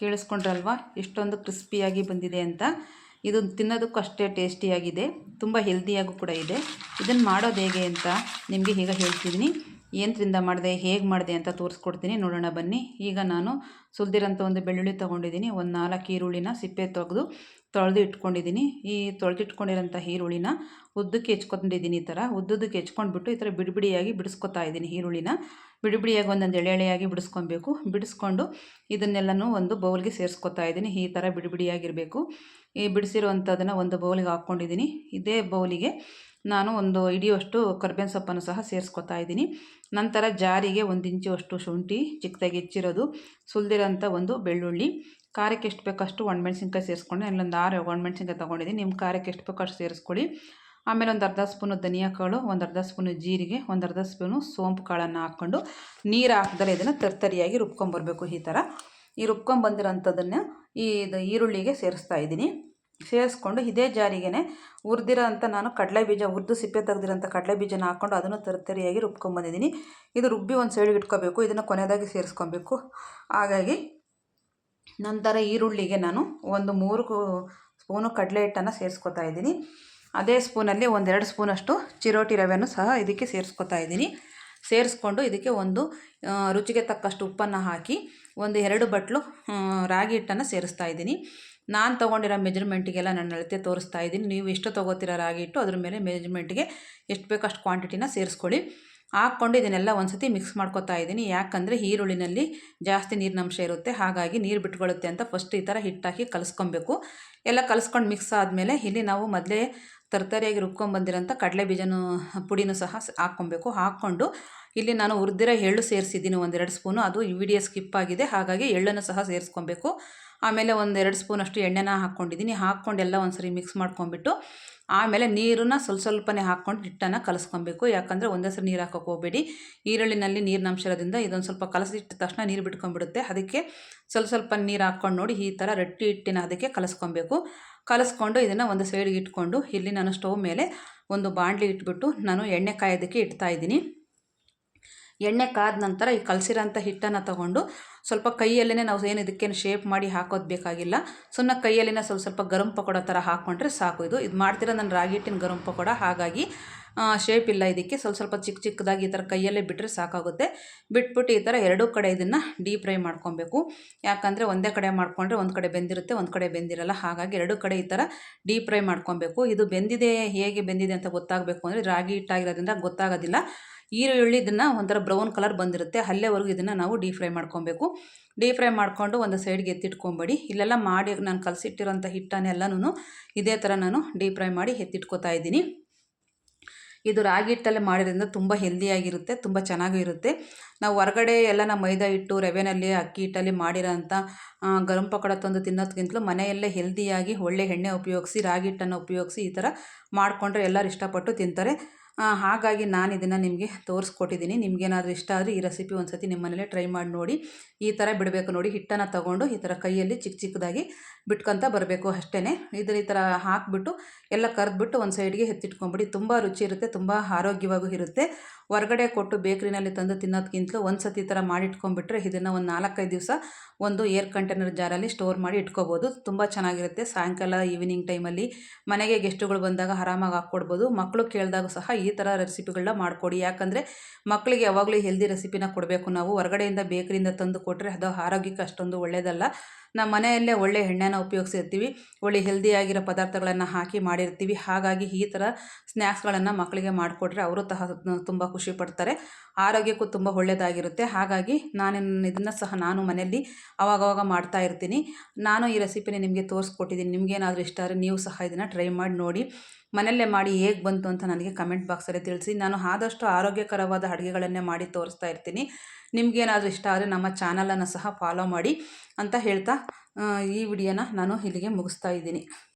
ಕೇಳಿಸ್ಕೊಂಡ್ರಲ್ವಾ? ಎಷ್ಟೊಂದು ಕ್ರಿಸ್ಪಿಯಾಗಿ ಬಂದಿದೆ ಅಂತ. ಇದು ತಿನ್ನೋದಕ್ಕೂ ಅಷ್ಟೇ ಟೇಸ್ಟಿಯಾಗಿದೆ. ತುಂಬ ಹೆಲ್ದಿಯಾಗೂ ಕೂಡ ಇದೆ. ಇದನ್ನು ಮಾಡೋದು ಹೇಗೆ ಅಂತ ನಿಮಗೆ ಈಗ ಹೇಳ್ತಿದ್ದೀನಿ ಏನರಿಂದ ಮಾಡಿದೆ, ಹೇಗೆ ಮಾಡಿದೆ ಅಂತ ತೋರಿಸ್ಕೊಡ್ತೀನಿ. ನೋಡೋಣ ಬನ್ನಿ. ಈಗ ನಾನು ಸುಲ್ದಿರೋಂಥ ಒಂದು ಬೆಳ್ಳುಳ್ಳಿ ತೊಗೊಂಡಿದ್ದೀನಿ. ಒಂದು ನಾಲ್ಕು ಈರುಳ್ಳಿನ ಸಿಪ್ಪೆ ತೆಗೆದು ತೊಳೆದು ಇಟ್ಕೊಂಡಿದ್ದೀನಿ. ಈ ತೊಳೆದಿಟ್ಕೊಂಡಿರೋಂಥ ಈರುಳ್ಳಿನ ಉದ್ದಕ್ಕೆ ಹೆಚ್ಕೊಂಡಿದ್ದೀನಿ ಈ ಥರ ಉದ್ದಕ್ಕೆ ಹೆಚ್ಕೊಂಡ್ಬಿಟ್ಟು ಈ ಥರ ಬಿಡಿಬಿಡಿಯಾಗಿ ಬಿಡಿಸ್ಕೊತಾ ಇದ್ದೀನಿ ಈರುಳ್ಳಿನ. ಬಿಡಿ ಬಿಡಿಯಾಗಿ ಒಂದೊಂದು ಎಳೆ ಎಳೆಯಾಗಿ ಬಿಡಿಸ್ಕೊಬೇಕು. ಬಿಡಿಸ್ಕೊಂಡು ಇದನ್ನೆಲ್ಲನೂ ಒಂದು ಬೌಲ್ಗೆ ಸೇರಿಸ್ಕೊತಾ ಇದ್ದೀನಿ. ಈ ಥರ ಬಿಡಿ ಬಿಡಿಯಾಗಿರಬೇಕು ಈ ಬಿಡಿಸಿರುವಂಥದ್ದನ್ನು ಒಂದು ಬೌಲಿಗೆ ಹಾಕ್ಕೊಂಡಿದ್ದೀನಿ. ಇದೇ ಬೌಲಿಗೆ ನಾನು ಒಂದು ಇಡಿಯುವಷ್ಟು ಕರ್ಬೇವಿನ ಸೊಪ್ಪನ್ನು ಸಹ ಸೇರಿಸ್ಕೊತಾ ಇದ್ದೀನಿ. ನಂತರ ಜಾರಿಗೆ ಒಂದು ಇಂಚು ಅಷ್ಟು ಶುಂಠಿ, ಚಿಕ್ಕದಾಗಿ ಹೆಚ್ಚಿರೋದು, ಸುಲಿದಿರೋಂಥ ಒಂದು ಬೆಳ್ಳುಳ್ಳಿ, ಖಾರಕ್ಕೆ ಎಷ್ಟು ಬೇಕಷ್ಟು ಒಣಮೆಣ್ಸಿನ್ಕಾಯಿ ಸೇರಿಸ್ಕೊಂಡು, ಇಲ್ಲೊಂದು ಆರು ಒಣಮೆಣ್ಸಿನ್ಕಾಯಿ ತೊಗೊಂಡಿದ್ದೀನಿ. ನಿಮ್ಮ ಖಾರಕ್ಕೆ ಎಷ್ಟು ಬೇಕೋ ಸೇರಿಸ್ಕೊಳ್ಳಿ. ಆಮೇಲೆ ಒಂದು ಅರ್ಧ ಸ್ಪೂನು ಧನಿಯಾ ಕಾಳು, ಒಂದು ಅರ್ಧ ಸ್ಪೂನು ಜೀರಿಗೆ, ಒಂದು ಅರ್ಧ ಸ್ಪೂನು ಸೋಂಪು ಕಾಳನ್ನು ಹಾಕ್ಕೊಂಡು ನೀರು ಹಾಕಿದ್ರೆ ಇದನ್ನು ತರ್ತರಿಯಾಗಿ ರುಬ್ಕೊಂಬರ್ಬೇಕು ಈ ಥರ ಈ ರುಬ್ಕೊಂಬಂದಿರೋಂಥದ್ದನ್ನು ಈ ಈರುಳ್ಳಿಗೆ ಸೇರಿಸ್ತಾ ಇದ್ದೀನಿ. ಸೇರಿಸ್ಕೊಂಡು ಇದೇ ಜಾರಿಗೆನೆ ಹುರಿದಿರೋ ಅಂಥ ನಾನು ಕಡಲೆ ಬೀಜ, ಹುರಿದು ಸಿಪ್ಪೆ ತೆಗೆದಿರೋಂಥ ಕಡಲೆ ಬೀಜನ ಹಾಕ್ಕೊಂಡು ಅದನ್ನು ತರ್ತರಿಯಾಗಿ ರುಬ್ಕೊಂಬಂದಿದ್ದೀನಿ ಇದು ರುಬ್ಬಿ ಒಂದು ಸೈಡ್ಗೆ ಇಟ್ಕೋಬೇಕು, ಇದನ್ನು ಕೊನೆಯದಾಗಿ ಸೇರಿಸ್ಕೊಬೇಕು. ಹಾಗಾಗಿ ನಂತರ ಈರುಳ್ಳಿಗೆ ನಾನು ಒಂದು ಮೂರು ಸ್ಪೂನು ಕಡಲೆ ಹಿಟ್ಟನ್ನು ಸೇರಿಸ್ಕೊತಾ ಇದ್ದೀನಿ. ಅದೇ ಸ್ಪೂನಲ್ಲಿ ಒಂದೆರಡು ಸ್ಪೂನಷ್ಟು ಚಿರೋಟಿ ರವೆಯನ್ನು ಸಹ ಇದಕ್ಕೆ ಸೇರಿಸ್ಕೊತಾ ಇದ್ದೀನಿ. ಸೇರಿಸ್ಕೊಂಡು ಇದಕ್ಕೆ ಒಂದು ರುಚಿಗೆ ತಕ್ಕಷ್ಟು ಉಪ್ಪನ್ನು ಹಾಕಿ ಒಂದು ಎರಡು ಬಟ್ಲು ರಾಗಿ ಹಿಟ್ಟನ್ನು ಸೇರಿಸ್ತಾ ಇದ್ದೀನಿ. ನಾನು ತೊಗೊಂಡಿರೋ ಮೆಜರ್ಮೆಂಟಿಗೆಲ್ಲ ನಾನು ಅಳತೆ ತೋರಿಸ್ತಾ ಇದ್ದೀನಿ. ನೀವು ಎಷ್ಟು ತೊಗೋತೀರ ರಾಗಿ ಹಿಟ್ಟು, ಅದ್ರ ಮೇಲೆ ಮೆಜರ್ಮೆಂಟಿಗೆ ಎಷ್ಟು ಬೇಕೋ ಅಷ್ಟು ಕ್ವಾಂಟಿಟಿನ ಸೇರಿಸ್ಕೊಳ್ಳಿ. ಹಾಕ್ಕೊಂಡು ಇದನ್ನೆಲ್ಲ ಒಂದು ಸತಿ ಮಿಕ್ಸ್ ಮಾಡ್ಕೊತಾ ಇದ್ದೀನಿ. ಯಾಕಂದರೆ ಈರುಳ್ಳಿನಲ್ಲಿ ಜಾಸ್ತಿ ನೀರಿನಂಶ ಇರುತ್ತೆ. ಹಾಗಾಗಿ ನೀರು ಬಿಟ್ಕೊಳ್ಳುತ್ತೆ ಅಂತ ಫಸ್ಟ್ ಈ ಥರ ಹಿಟ್ಟಾಕಿ ಕಲಿಸ್ಕೊಬೇಕು. ಎಲ್ಲ ಕಲಿಸ್ಕೊಂಡು ಮಿಕ್ಸ್ ಆದಮೇಲೆ ಇಲ್ಲಿ ನಾವು ಮೊದಲೇ ತರತರಿಯಾಗಿ ರುಬ್ಕೊಂಬಂದಿರೋಂಥ ಕಡಲೆ ಬೀಜನೂ ಪುಡಿನೂ ಸಹ ಹಾಕ್ಕೊಬೇಕು. ಹಾಕ್ಕೊಂಡು ಇಲ್ಲಿ ನಾನು ಹುರಿದಿರೋ ಎಳ್ಳು ಸೇರಿಸಿದ್ದೀನಿ, ಒಂದೆರಡು ಸ್ಪೂನು. ಅದು ವಿಡಿಯೋ ಸ್ಕಿಪ್ ಆಗಿದೆ, ಹಾಗಾಗಿ ಎಳ್ಳನ್ನು ಸಹ ಸೇರಿಸ್ಕೊಬೇಕು. ಆಮೇಲೆ ಒಂದೆರಡು ಸ್ಪೂನಷ್ಟು ಎಣ್ಣೆನ ಹಾಕ್ಕೊಂಡಿದ್ದೀನಿ. ಹಾಕ್ಕೊಂಡು ಎಲ್ಲ ಒಂದು ಸರಿ ಮಿಕ್ಸ್ ಮಾಡ್ಕೊಂಬಿಟ್ಟು, ಆಮೇಲೆ ನೀರನ್ನ ಸ್ವಲ್ಪ ಸ್ವಲ್ಪನೇ ಹಾಕ್ಕೊಂಡು ಹಿಟ್ಟನ್ನು ಕಲಸ್ಕೊಬೇಕು. ಯಾಕಂದರೆ ಒಂದೇ ಸರಿ ನೀರು ಹಾಕೋಕೆ ಹೋಗಬೇಡಿ. ಈರುಳ್ಳಿನಲ್ಲಿ ನೀರಿನ ಅಂಶ ಇರೋದ್ರಿಂದ ಇದೊಂದು ಸ್ವಲ್ಪ ಕಲಸಿಟ್ಟ ತಕ್ಷಣ ನೀರು ಬಿಟ್ಕೊಂಡ್ಬಿಡುತ್ತೆ. ಅದಕ್ಕೆ ಸ್ವಲ್ಪ ಸ್ವಲ್ಪ ನೀರು ಹಾಕ್ಕೊಂಡು ನೋಡಿ, ಈ ಥರ ರೊಟ್ಟಿ ಹಿಟ್ಟಿನ ಅದಕ್ಕೆ ಕಲಸ್ಕೊಬೇಕು. ಕಲಸ್ಕೊಂಡು ಇದನ್ನು ಒಂದು ಸೈಡ್ಗೆ ಇಟ್ಕೊಂಡು ಇಲ್ಲಿ ನಾನು ಸ್ಟವ್ ಮೇಲೆ ಒಂದು ಬಾಣಲಿ ಇಟ್ಬಿಟ್ಟು ನಾನು ಎಣ್ಣೆ ಕಾಯೋದಕ್ಕೆ ಇಡ್ತಾ ಇದ್ದೀನಿ. ಎಣ್ಣೆ ಕಾದ ನಂತರ ಈ ಕಲಸಿರೋಂಥ ಹಿಟ್ಟನ್ನು ತಗೊಂಡು ಸ್ವಲ್ಪ ಕೈಯಲ್ಲೇ ನಾವು ಏನು ಇದಕ್ಕೇನು ಶೇಪ್ ಮಾಡಿ ಹಾಕೋದು ಬೇಕಾಗಿಲ್ಲ. ಸುಮ್ಮನೆ ಕೈಯಲ್ಲಿನ ಸ್ವಲ್ಪ ಸ್ವಲ್ಪ ಗರಂ ಪಕೋಡ ಥರ ಹಾಕ್ಕೊಂಡ್ರೆ ಸಾಕು. ಇದು ಇದು ಮಾಡ್ತಿರೋ ನಾನು ರಾಗಿ ಹಿಟ್ಟಿನ ಗರಂ ಪಕೋಡ. ಹಾಗಾಗಿ ಶೇಪ್ ಇಲ್ಲ ಇದಕ್ಕೆ. ಸ್ವಲ್ಪ ಸ್ವಲ್ಪ ಚಿಕ್ಕ ಚಿಕ್ಕದಾಗಿ ಈ ಥರ ಕೈಯಲ್ಲೇ ಬಿಟ್ಟರೆ ಸಾಕಾಗುತ್ತೆ. ಬಿಟ್ಬಿಟ್ಟು ಈ ಥರ ಎರಡೂ ಕಡೆ ಇದನ್ನು ಡೀಪ್ ಫ್ರೈ ಮಾಡ್ಕೊಬೇಕು. ಯಾಕಂದರೆ ಒಂದೇ ಕಡೆ ಮಾಡಿಕೊಂಡ್ರೆ ಒಂದು ಕಡೆ ಬೆಂದಿರುತ್ತೆ, ಒಂದು ಕಡೆ ಬೆಂದಿರಲ್ಲ. ಹಾಗಾಗಿ ಎರಡು ಕಡೆ ಈ ಥರ ಡೀಪ್ ಫ್ರೈ ಮಾಡ್ಕೊಬೇಕು. ಇದು ಬೆಂದಿದೆ, ಹೇಗೆ ಬೆಂದಿದೆ ಅಂತ ಗೊತ್ತಾಗಬೇಕು ಅಂದರೆ ರಾಗಿ ಹಿಟ್ಟಾಗಿರೋದ್ರಿಂದ ಗೊತ್ತಾಗೋದಿಲ್ಲ. ಈರುಳ್ಳಿ ಇದನ್ನು ಒಂಥರ ಬ್ರೌನ್ ಕಲರ್ ಬಂದಿರುತ್ತೆ. ಅಲ್ಲೇವರೆಗೂ ಇದನ್ನು ನಾವು ಡೀಪ್ ಫ್ರೈ ಮಾಡ್ಕೊಬೇಕು. ಡೀಪ್ ಫ್ರೈ ಮಾಡಿಕೊಂಡು ಒಂದು ಸೈಡ್ಗೆ ಎತ್ತಿಟ್ಕೊಂಬೇಡಿ. ಇಲ್ಲೆಲ್ಲ ಮಾಡಿ ನಾನು ಕಲಸಿಟ್ಟಿರೋಂಥ ಹಿಟ್ಟನ್ನೆಲ್ಲನೂ ಇದೇ ಥರ ನಾನು ಡೀಪ್ ಫ್ರೈ ಮಾಡಿ ಎತ್ತಿಟ್ಕೋತಾ ಇದ್ದೀನಿ. ಇದು ರಾಗಿ ಹಿಟ್ಟಲ್ಲಿ ಮಾಡಿರೋದ್ರಿಂದ ತುಂಬ ಹೆಲ್ದಿಯಾಗಿರುತ್ತೆ ತುಂಬ ಚೆನ್ನಾಗೂ ಇರುತ್ತೆ. ನಾವು ಹೊರಗಡೆ ಎಲ್ಲ ನಮ್ಮ ಮೈದಾ ಹಿಟ್ಟು ರವೆನಲ್ಲಿ ಅಕ್ಕಿ ಹಿಟ್ಟಲ್ಲಿ ಮಾಡಿರೋಂಥ ಗರಂ ಪಕೋಡ ತಂದು ತಿನ್ನೋದಕ್ಕಿಂತಲೂ ಮನೆಯಲ್ಲೇ ಹೆಲ್ದಿಯಾಗಿ ಒಳ್ಳೆ ಎಣ್ಣೆ ಉಪಯೋಗಿಸಿ, ರಾಗಿ ಹಿಟ್ಟನ್ನು ಉಪಯೋಗಿಸಿ ಈ ಥರ ಮಾಡಿಕೊಂಡ್ರೆ ಎಲ್ಲರೂ ಇಷ್ಟಪಟ್ಟು ತಿಂತಾರೆ. ಹಾಗಾಗಿ ನಾನು ಇದನ್ನು ನಿಮಗೆ ತೋರಿಸ್ಕೊಟ್ಟಿದ್ದೀನಿ ನಿಮಗೇನಾದರೂ ಇಷ್ಟ ಆದರೆ ಈ ರೆಸಿಪಿ ಒಂದು ಸತಿ ನಿಮ್ಮ ಮನೇಲೆ ಟ್ರೈ ಮಾಡಿ ನೋಡಿ. ಈ ಥರ ಬಿಡಬೇಕು ನೋಡಿ. ಹಿಟ್ಟನ್ನು ತಗೊಂಡು ಈ ಥರ ಕೈಯಲ್ಲಿ ಚಿಕ್ಕ ಚಿಕ್ಕದಾಗಿ ಬಿಟ್ಕೊತ ಬರಬೇಕು ಅಷ್ಟೇ ಇದರ ಈ ಥರ ಹಾಕಿಬಿಟ್ಟು ಎಲ್ಲ ಕರೆದ್ಬಿಟ್ಟು ಒಂದು ಸೈಡ್ಗೆ ಎತ್ತಿಟ್ಕೊಂಬಿಡಿ. ತುಂಬ ರುಚಿ ಇರುತ್ತೆ, ತುಂಬ ಆರೋಗ್ಯವಾಗೂ ಇರುತ್ತೆ. ಹೊರಗಡೆ ಕೊಟ್ಟು ಬೇಕ್ರಿನಲ್ಲಿ ತಂದು ತಿನ್ನೋದಕ್ಕಿಂತಲೂ ಒಂದು ಸತಿ ಥರ ಮಾಡಿಟ್ಕೊಂಡ್ಬಿಟ್ರೆ ಇದನ್ನು ಒಂದು ನಾಲ್ಕೈದು ದಿವಸ ಒಂದು ಏರ್ ಕಂಟೈನರ್ ಜಾರಲ್ಲಿ ಸ್ಟೋರ್ ಮಾಡಿ ಇಟ್ಕೋಬೋದು. ತುಂಬ ಚೆನ್ನಾಗಿರುತ್ತೆ. ಸಾಯಂಕಾಲ ಈವ್ನಿಂಗ್ ಟೈಮಲ್ಲಿ ಮನೆಗೆ ಗೆಸ್ಟುಗಳು ಬಂದಾಗ ಆರಾಮಾಗಿ ಹಾಕ್ಕೊಡ್ಬೋದು. ಮಕ್ಕಳು ಕೇಳಿದಾಗ ಸಹ ಈ ಥರ ರೆಸಿಪಿಗಳನ್ನ ಮಾಡಿಕೊಡಿ. ಯಾಕಂದರೆ ಮಕ್ಕಳಿಗೆ ಯಾವಾಗಲೂ ಹೆಲ್ದಿ ರೆಸಿಪಿನ ಕೊಡಬೇಕು. ನಾವು ಹೊರಗಡೆಯಿಂದ ಬೇಕರಿಯಿಂದ ತಂದು ಕೊಟ್ಟರೆ ಅದು ಆರೋಗ್ಯಕ್ಕೆ ಅಷ್ಟೊಂದು ಒಳ್ಳೆಯದಲ್ಲ ನಮ್ಮ ಮನೆಯಲ್ಲೇ ಒಳ್ಳೆ ಎಣ್ಣೆನ ಉಪಯೋಗಿಸಿರ್ತೀವಿ. ಒಳ್ಳೆ ಹೆಲ್ದಿಯಾಗಿರೋ ಪದಾರ್ಥಗಳನ್ನು ಹಾಕಿ ಮಾಡಿರ್ತೀವಿ. ಹಾಗಾಗಿ ಈ ಥರ ಸ್ನ್ಯಾಕ್ಸ್ಗಳನ್ನು ಮಕ್ಕಳಿಗೆ ಮಾಡಿಕೊಟ್ರೆ ಅವರು ತಹ ತುಂಬ ಖುಷಿ ಪಡ್ತಾರೆ. ಆರೋಗ್ಯಕ್ಕೂ ತುಂಬ ಒಳ್ಳೆಯದಾಗಿರುತ್ತೆ ಹಾಗಾಗಿ ನಾನು ಇದನ್ನು ಸಹ ನಾನು ಮನೆಯಲ್ಲಿ ಅವಾಗವಾಗ ಮಾಡ್ತಾ ಇರ್ತೀನಿ. ನಾನು ಈ ರೆಸಿಪಿನ ನಿಮಗೆ ತೋರಿಸ್ಕೊಟ್ಟಿದ್ದೀನಿ. ನಿಮಗೇನಾದರೂ ಇಷ್ಟ ಆದರೆ ನೀವು ಸಹ ಇದನ್ನು ಟ್ರೈ ಮಾಡಿ ನೋಡಿ. ಮನೆಯಲ್ಲೇ ಮಾಡಿ ಹೇಗೆ ಬಂತು ಅಂತ ನನಗೆ ಕಮೆಂಟ್ ಬಾಕ್ಸಲ್ಲಿ ತಿಳಿಸಿ. ನಾನು ಆದಷ್ಟು ಆರೋಗ್ಯಕರವಾದ ಅಡುಗೆಗಳನ್ನೇ ಮಾಡಿ ತೋರಿಸ್ತಾ ಇರ್ತೀನಿ. ನಿಮಗೇನಾದರೂ ಇಷ್ಟ ಆದರೆ ನಮ್ಮ ಚಾನಲನ್ನು ಸಹ ಫಾಲೋ ಮಾಡಿ ಅಂತ ಹೇಳ್ತಾ ಈ ವಿಡಿಯೋನ ನಾನು ಇಲ್ಲಿಗೆ ಮುಗಿಸ್ತಾ ಇದ್ದೀನಿ.